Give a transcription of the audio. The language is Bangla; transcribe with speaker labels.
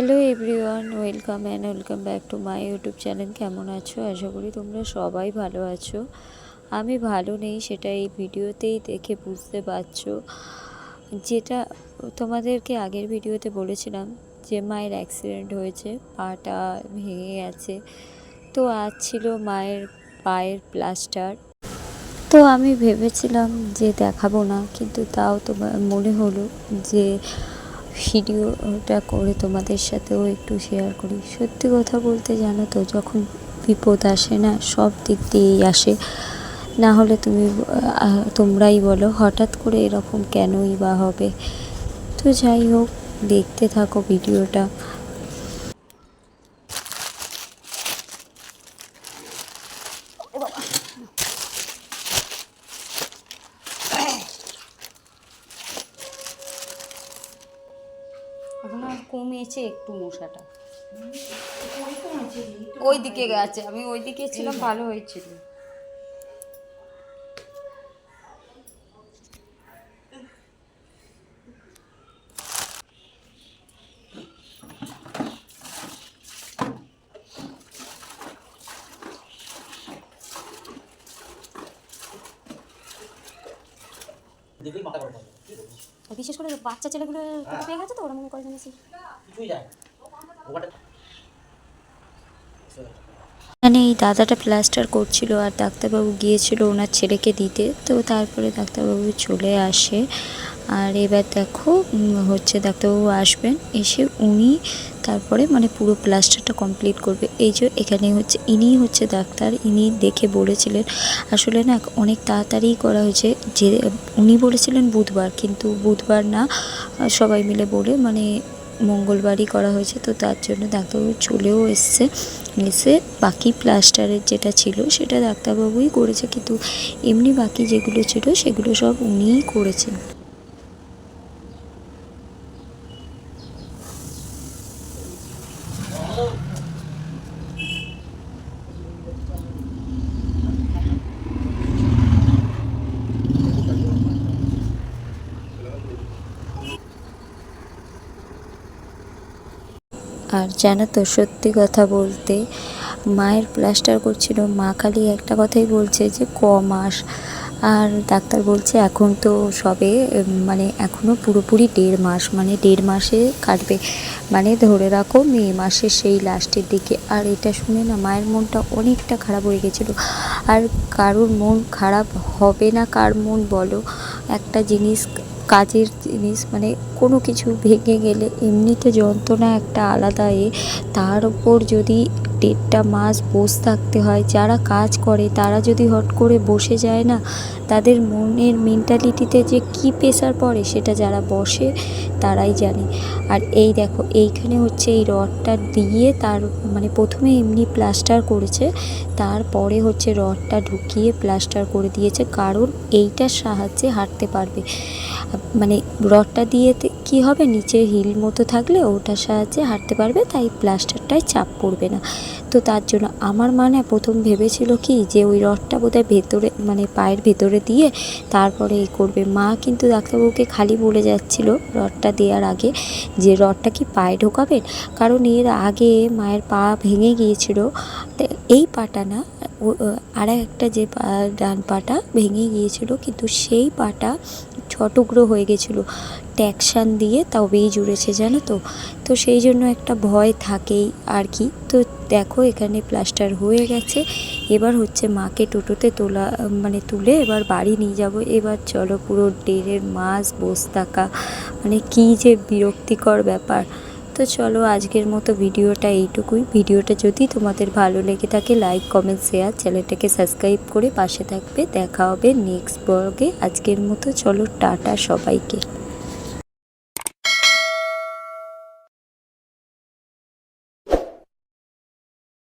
Speaker 1: Hello everyone, welcome and welcome back to my YouTube channel. কেমন আছো? আশা করি তোমরা সবাই ভালো আছো। আমি ভালো নেই, সেটা এই ভিডিওতেই দেখে বুঝতে পারছ। যেটা তোমাদেরকে আগের ভিডিওতে বলেছিলাম যে মায়ের অ্যাক্সিডেন্ট হয়েছে, পাটা ভেঙে গেছে। তো আজ ছিল মায়ের পায়ের প্লাস্টার তো আমি ভেবেছিলাম যে দেখাবো না, কিন্তু তাও তোমার মনে হলো যে ভিডিওটা করে তোমাদের সাথেও একটু শেয়ার করি। সত্যি কথা বলতে জানো তো, যখন বিপদ আসে না, সব দিক দিয়েই আসে। না হলে তুমি তোমরাই বলো, হঠাৎ করে এরকম কেনই বা হবে? তো যাই হোক, দেখতে থাকো ভিডিওটা।
Speaker 2: এখন আর কমেছে একটু মশাটা। ওই দিকে গেছে আমি ওইদিকে ছিলাম ভালো হয়েছিল
Speaker 3: দেখলেই মাথা গরম হয়ে যায়। কি বলিস?
Speaker 4: আর বিশেষ করে বাচ্চা ছেলেগুলো পেয়ে গেছে তো? ওরা মনে করে
Speaker 3: কিছুই যায়
Speaker 1: মানে এই দাদাটা প্লাস্টার করছিল আর ডাক্তারবাবু গিয়েছিল ওনার ছেলেকে দিতে। তো তারপরে ডাক্তারবাবু চলে আসে। আর এবার দেখো হচ্ছে ডাক্তারবাবু আসবেন, এসে উনি তারপরে মানে পুরো প্লাস্টারটা কমপ্লিট করবে। এই যে এখানে হচ্ছে, ইনি হচ্ছে ডাক্তার, ইনি দেখে বলেছিলেন, আসলে না অনেক তাড়াতাড়ি করা হয়েছে যে, উনি বলেছিলেন বুধবার, কিন্তু বুধবার না, সবাই মিলে বলে মানে মঙ্গলবারই করা হয়েছে, তো তার জন্য ডাক্তারবাবু চলেও এসছে। এসে বাকি প্লাস্টারের যেটা ছিল, সেটা ডাক্তারবাবুই করেছে, কিন্তু এমনি বাকি যেগুলো ছিল, সেগুলো সব উনিই করেছেন। আর জানো তো সত্যি কথা বলতে মায়ের প্লাস্টার করছিল। মা খালি একটা কথাই বলছে যে, ক মাস। আর ডাক্তার বলছে, এখন তো সবে মানে এখনও পুরোপুরি দেড় মাস মানে দেড় মাসে কাটবে। মানে ধরে রাখো, মে মাসের সেই লাস্টের দিকে। আর এটা শুনে না মায়ের মনটা অনেকটা খারাপ হয়ে গেছিল। আর কারোর মন খারাপ হবে না কার মন বলো? একটা জিনিস কাজের জিনিস মানে কোনো কিছু ভেঙে গেলে এমনিতে যন্ত্রণা একটা আলাদা এ। তার উপর যদি দেড়টা মাস বসে থাকতে হয়। যারা কাজ করে, তারা যদি হট করে বসে যায় না, তাদের মনের মেন্টালিটিতে যে কী প্রেশার পড়ে সেটা যারা বসে, তারাই জানে। আর এই দেখো, এইখানে হচ্ছে এই রডটা দিয়ে তার মানে প্রথমে এমনি প্লাস্টার করেছে, তারপরে হচ্ছে রডটা ঢুকিয়ে প্লাস্টার করে দিয়েছে, কারণ এইটার সাহায্যে হাঁটতে পারবে। মানে রডটা দিয়ে কি হবে? নিচে হিল মতো থাকলে ওটার সাহায্যে হাঁটতে পারবে, তাই প্লাস্টারটায় চাপ পড়বে না। তো তার জন্য আমার মানে প্রথম ভেবেছিল কি যে ওই রডটা বোধহয় ভেতরে মানে পায়ের ভেতরে দিয়ে তারপরে এই করবে। মা কিন্তু ডাক্তারবাবুকে খালি বলে যাচ্ছিল রডটা দেওয়ার আগে যে রডটা কি পায়ে ঢোকাবেন কারণ এর আগে মায়ের পা ভেঙে গিয়েছিল। এই পাটা না আর একটা যে ডান পাটা ভেঙে গিয়েছিল, কিন্তু সেই পাটা ছ টুকরো হয়ে গেছিল। ট্যাকশান দিয়ে তবেই জুড়েছে, জানো তো? তো সেই জন্য একটা ভয় থাকেই আর কি। তো দেখো, এখানে প্লাস্টার হয়ে গেছে। এবার হচ্ছে মাকে টোটোতে তোলা মানে তুলে এবার বাড়ি নিয়ে যাব। এবার চলো পুরো দেড়ের মাছ বসে থাকা। মানে কী যে বিরক্তিকর ব্যাপার। তো চলো আজকের মতো ভিডিওটা এইটুকুই। ভিডিওটা যদি তোমাদের ভালো লেগে থাকে লাইক কমেন্ট শেয়ার চ্যানেলটাকে সাবস্ক্রাইব করে পাশে থাকবে। দেখা হবে নেক্সট ব্লগে আজকের মতো চলো, টাটা সবাইকে।